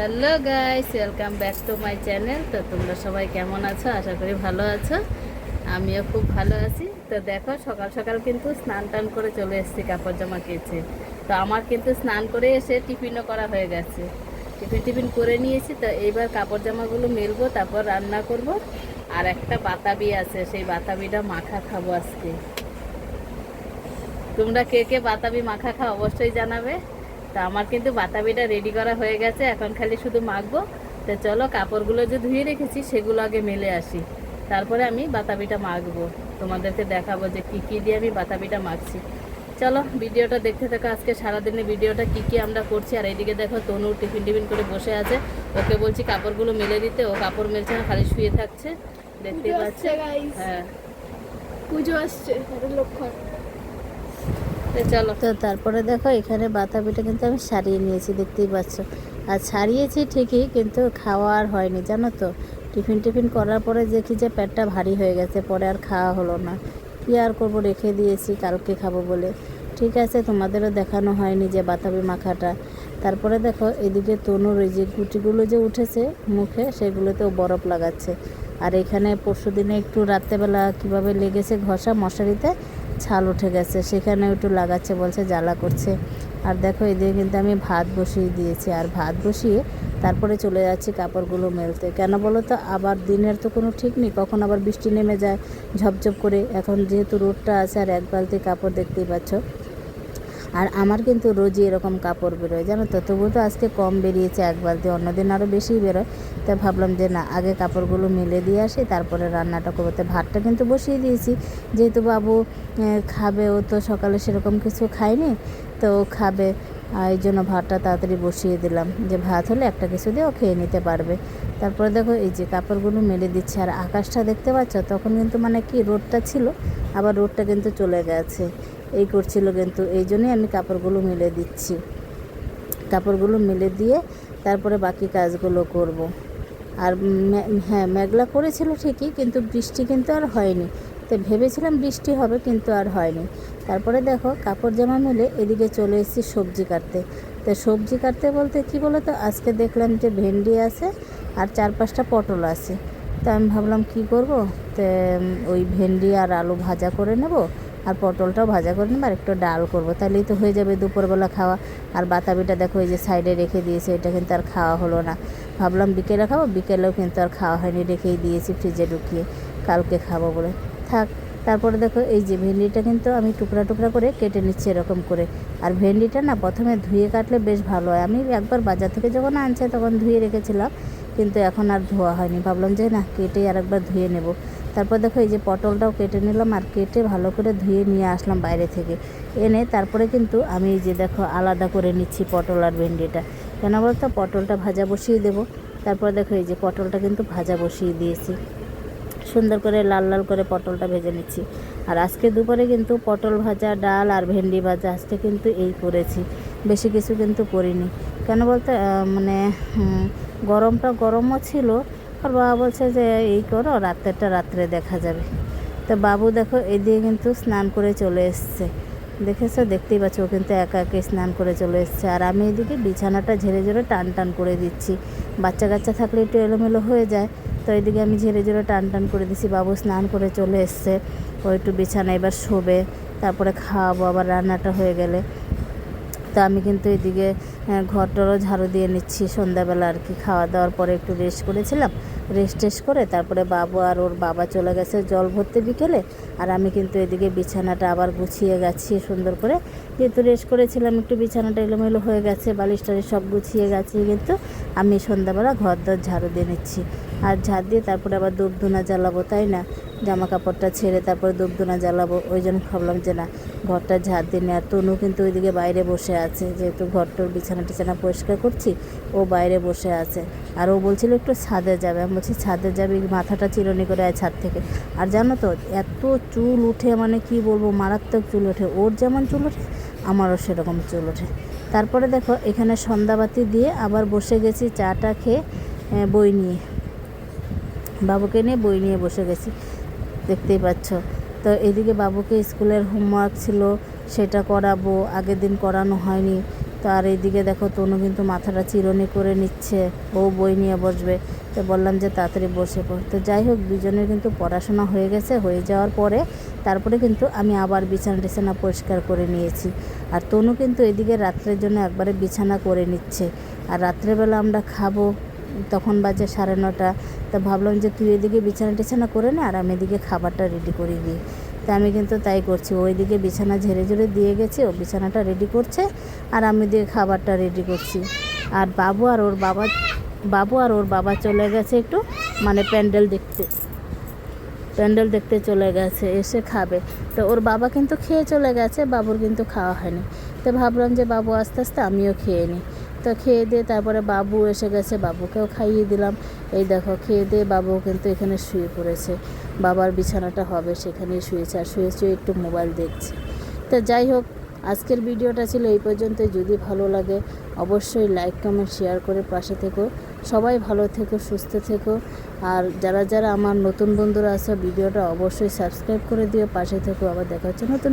Hello guys welcome back to my channel তো তোমরা সবাই কেমন আছো? আশা করি ভালো আছো। আমিও খুব ভালো আছি। তো দেখো, সকাল সকাল কিন্তু স্নান টান করে চলে এসেছি কাপড় জামা কেচে। তো আমার কিন্তু স্নান করে এসে টিফিনও করা হয়ে গেছে। টিফিন টিফিন করে নিয়েছি। তো এইবার কাপড় জামাগুলো মেলবো, তারপর রান্না করব। আর একটা বাতাবি আছে, সেই বাতাবিটা মাখা খাব আজকে। তোমরা কে কে বাতাবি মাখা খাও অবশ্যই জানাবে। তো আমার কিন্তু বাতাবিটা রেডি করা হয়ে গেছে এখন খালি শুধু মাখবো। তো চলো কাপড়গুলো যে ধুয়ে রেখেছি সেগুলো আগে মেলে আসি। তারপরে আমি বাতাবিটা মাখবো। তোমাদেরকে দেখাবো যে কী কী দিয়ে আমি বাতাবিটা মাখছি। চলো ভিডিওটা দেখতে থাকো আজকে সারাদিনের ভিডিওটা কী কী আমরা করছি। আর এইদিকে দেখো তনু টিফিন টিফিন করে বসে আছে। ওকে বলছি কাপড়গুলো মেলে দিতে ও কাপড় মেলছে না খালি শুয়ে থাকছে। দেখতে পাচ্ছ। হ্যাঁ। পুজো আসছে লক্ষণ চলো। তো তারপরে দেখো, এখানে বাতাবিটা কিন্তু আমি সারিয়ে নিয়েছি, দেখতেই পাচ্ছ। আর সারিয়েছি ঠিকই, কিন্তু খাওয়া আর হয়নি, জানো তো? টিফিন টিফিন করার পরে দেখি যে পেটটা ভারী হয়ে গেছে, পরে আর খাওয়া হলো না। কী আর করব, রেখে দিয়েছি, কালকে খাব বলে। ঠিক আছে, তোমাদেরও দেখানো হয়নি যে বাতাবি মাখাটা। তারপরে দেখো, এদিকে তনুর ওই যে গুটিগুলো যে উঠেছে মুখে, সেগুলোতেও বরফ লাগাচ্ছে। আর এখানে পরশু দিনে একটু রাত্রেবেলা কীভাবে লেগেছে ঘষা মশারিতে ছাল উঠে গেছে। সেখানে একটু লাগাচ্ছে, বলছে, জ্বালা করছে। আর দেখো এদিকে কিন্তু আমি ভাত বসিয়ে দিয়েছি। আর ভাত বসিয়ে তারপরে চলে যাচ্ছি কাপড়গুলো মেলতে। কেন বলো তো? আবার দিনের তো কোনো ঠিক নেই। কখন আবার বৃষ্টি নেমে যায় ঝপঝপ করে। এখন যেহেতু রোডটা আছে আর এক বালতি কাপড় দেখতেই পাচ্ছ। আর আমার কিন্তু রোজই এরকম কাপড় বেরোয়, জানো তো? তবুও তো আজকে কম বেরিয়েছে এক বালতি অন্যদিন আরও বেশিই বেরোয়। তাই ভাবলাম যে না, আগে কাপড়গুলো মেলে দিয়ে আসি, তারপরে রান্নাটা করব। তো ভাতটা কিন্তু বসিয়ে দিয়েছি। যেহেতু বাবু খাবে, ও তো সকালে সেরকম কিছু খায়নি, তো ও খাবে। এই জন্য ভাতটা তাড়াতাড়ি বসিয়ে দিলাম। যে ভাত হলে একটা কিছু দিয়ে ও খেয়ে নিতে পারবে। তারপরে দেখো, এই যে কাপড়গুলো মেলে দিচ্ছে, আর আকাশটা দেখতে পাচ্ছ? তখন কিন্তু মানে কি, রোদটা ছিল, আবার রোদটা কিন্তু চলে গেছে। এই করছিল কিন্তু, এই জন্যই আমি কাপড়গুলো মেলে দিচ্ছি। কাপড়গুলো মেলে দিয়ে তারপরে বাকি কাজগুলো করব। আর হ্যাঁ মেঘলা করেছিল ঠিকই, কিন্তু বৃষ্টি কিন্তু আর হয়নি। তো ভেবেছিলাম বৃষ্টি হবে, কিন্তু আর হয়নি। তারপরে দেখো, কাপড় জামা মেলে এদিকে চলে এসেছি সবজি কাটতে। তো সবজি কাটতে বলতে কি বলো তো আজকে দেখলাম যে ভেন্ডি আছে আর চার পাঁচটা পটল আছে। তা আমি ভাবলাম কি করব? তো ওই ভেন্ডি আর আলু ভাজা করে নেব। আর পটলটাও ভাজা করে নেব আর একটু ডাল করব। তাহলেই তো হয়ে যাবে দুপুরবেলা খাওয়া। আর বাতাবিটা দেখো, এই যে সাইডে রেখে দিয়েছে, এটা কিন্তু আর খাওয়া হলো না। ভাবলাম বিকেলে খাব, বিকেলেও কিন্তু আর খাওয়া হয়নি, রেখেই দিয়েছি ফ্রিজে ঢুকিয়ে। কালকে খাব বলে। থাক, তারপরে দেখো, এই যে ভেন্ডিটা কিন্তু আমি টুকরা টুকরা করে কেটে নিচ্ছি এরকম করে। আর ভেন্ডিটা না প্রথমে ধুয়ে কাটলে বেশ ভালো হয়। আমি একবার বাজার থেকে যখন আনছে, তখন ধুয়ে রেখেছিলাম, কিন্তু এখন আর ধোয়া হয়নি। ভাবলাম যে না কেটে আর একবার ধুয়ে নেব। তারপর দেখো এই যে পটলটাও কেটে নিলাম আর কেটে ভালো করে ধুয়ে নিয়ে আসলাম বাইরে থেকে। এনে তারপরে কিন্তু আমি এই যে দেখো আলাদা করে নিচ্ছি পটল আর ভেন্ডিটা। কেন বলতো? পটলটা ভাজা বসিয়ে দেবো। তারপর দেখো এই যে পটলটা কিন্তু ভাজা বসিয়ে দিয়েছি। সুন্দর করে লাল লাল করে পটলটা ভেজে নিচ্ছি। আর আজকে দুপুরে কিন্তু পটল ভাজা, ডাল আর ভেন্ডি ভাজা আজকে কিন্তু এই করেছি। বেশি কিছু কিন্তু করিনি। কেন বলতে? মানে গরমটা গরমও ছিল আর বাবা বলছে যে, এই করো, রাত্রেরটা রাত্রে দেখা যাবে। তো বাবু দেখো, এদিকে কিন্তু স্নান করে চলে এসছে। দেখেছ? দেখতেই পাচ্ছ কিন্তু একা একে স্নান করে চলে এসছে। আর আমি এদিকে বিছানাটা ঝেড়ে ঝেড়ে টান টান করে দিচ্ছি। বাচ্চা কাচ্চা থাকলে একটু এলোমেলো হয়ে যায়। তো এদিকে আমি ঝেড়ে ঝেড়ে টান টান করে দিচ্ছি। বাবু স্নান করে চলে এসছে। ও একটু বিছানা এবার শোবে। তারপরে খাওয়াবো, আবার রান্নাটা হয়ে গেলে। তো আমি কিন্তু এদিকে আহ, ঘরটরও ঝাড়ু দিয়ে নিচ্ছি। সন্ধ্যাবেলা আর কি খাওয়া দাওয়ার পরে একটু রেস্ট করেছিলাম। রেস্ট টেস্ট করে তারপরে বাবু আর ওর বাবা চলে গেছে জল ভরতে বিকেলে। আর আমি কিন্তু এদিকে বিছানাটা আবার গুছিয়ে গেছি সুন্দর করে। যেহেতু রেস্ট করেছিলাম একটু বিছানাটা এলোমেলো হয়ে গেছে বালিশ টালিশ সব গুছিয়ে গেছে কিন্তু আমি সন্ধ্যাবেলা ঘর দর ঝাড়ু দিয়ে নিচ্ছি। আর ঝাড় দিয়ে তারপরে আবার ধূপধুনা জ্বালাবো তাই না? জামা কাপড়টা ছেড়ে তারপরে ধূপধুনা জ্বালাবো। ওই জন্য ভাবলাম যে না, ঘরটা ঝাড় দিয়ে নিই। আর তনু কিন্তু ওইদিকে বাইরে বসে আছে। যেহেতু ঘরটার বিছানা টিছানা পরিষ্কার করছি, ও বাইরে বসে আছে। আর ও বলছিল একটু ছাদে যাবে। আমি বলছি, ছাদে যাবে? মাথাটা চিরনি করে আয় ছাদ থেকে। আর জানো তো, এত চুল উঠে মানে কি বলব, মারাত্মক চুল ওঠে। ওর যেমন চুল ওঠে, আমারও সেরকম চুল ওঠে। তারপরে দেখো, এখানে সন্ধ্যাবাতি দিয়ে আবার বসে গেছি চাটা খেয়ে বই নিয়ে। বাবুকে নিয়ে বই নিয়ে বসে গেছি। দেখতেই পাচ্ছ। তো এদিকে বাবুকে স্কুলের হোমওয়ার্ক ছিল, সেটা করাবো, আগের দিন করানো হয়নি। তো আর এইদিকে দেখো তনু কিন্তু মাথাটা চিরনি করে নিচ্ছে, ও বই নিয়ে বসবে। তো বললাম যে তাড়াতাড়ি বসে পড়। তো যাই হোক, দুজনের কিন্তু পড়াশোনা হয়ে গেছে, হয়ে যাওয়ার পরে তারপরে কিন্তু আমি আবার বিছানা টিছানা পরিষ্কার করে নিয়েছি। আর তনু কিন্তু এদিকে রাত্রের জন্য একবারে বিছানা করে নিচ্ছে। আর রাত্রেবেলা আমরা খাব তখন বাজে সাড়ে নটা। তা ভাবলাম যে তুই এদিকে বিছানা টিছানা করে নে আর আমি এদিকে খাবারটা রেডি করে দিই তা আমি কিন্তু তাই করছি। ওইদিকে বিছানা ঝেড়ে ঝেড়ে দিয়ে গেছে, ও বিছানাটা রেডি করছে আর আমি দিয়ে খাবারটা রেডি করছি। আর বাবু আর ওর বাবা, বাবু আর ওর বাবা চলে গেছে একটু মানে প্যান্ডেল দেখতে। প্যান্ডেল দেখতে চলে গেছে, এসে খাবে। তো ওর বাবা কিন্তু খেয়ে চলে গেছে, বাবুর কিন্তু খাওয়া হয়নি। তো ভাবলাম যে বাবু আস্তে আস্তে আমিও খেয়ে নিই। তো খেয়ে দিয়ে তারপরে বাবু এসে গেছে, বাবুকেও খাইয়ে দিলাম। এই দেখো, খেয়ে দিয়ে বাবু কিন্তু এখানে শুয়ে পড়েছে। বাবার বিছানাটা হবে, সেখানেই শুয়েছে। আর শুয়ে শুয়ে একটু মোবাইল দেখছে। তো যাই হোক, আজকের ভিডিওটা ছিল এই পর্যন্ত। যদি ভালো লাগে, অবশ্যই লাইক, কমেন্ট, শেয়ার করে পাশে থেকো। সবাই ভালো থেকো, সুস্থ থেকো। আর যারা যারা আমার নতুন বন্ধুরা আছে, ভিডিওটা অবশ্যই সাবস্ক্রাইব করে দিও। পাশে থেকো। আবার দেখা হচ্ছে নতুন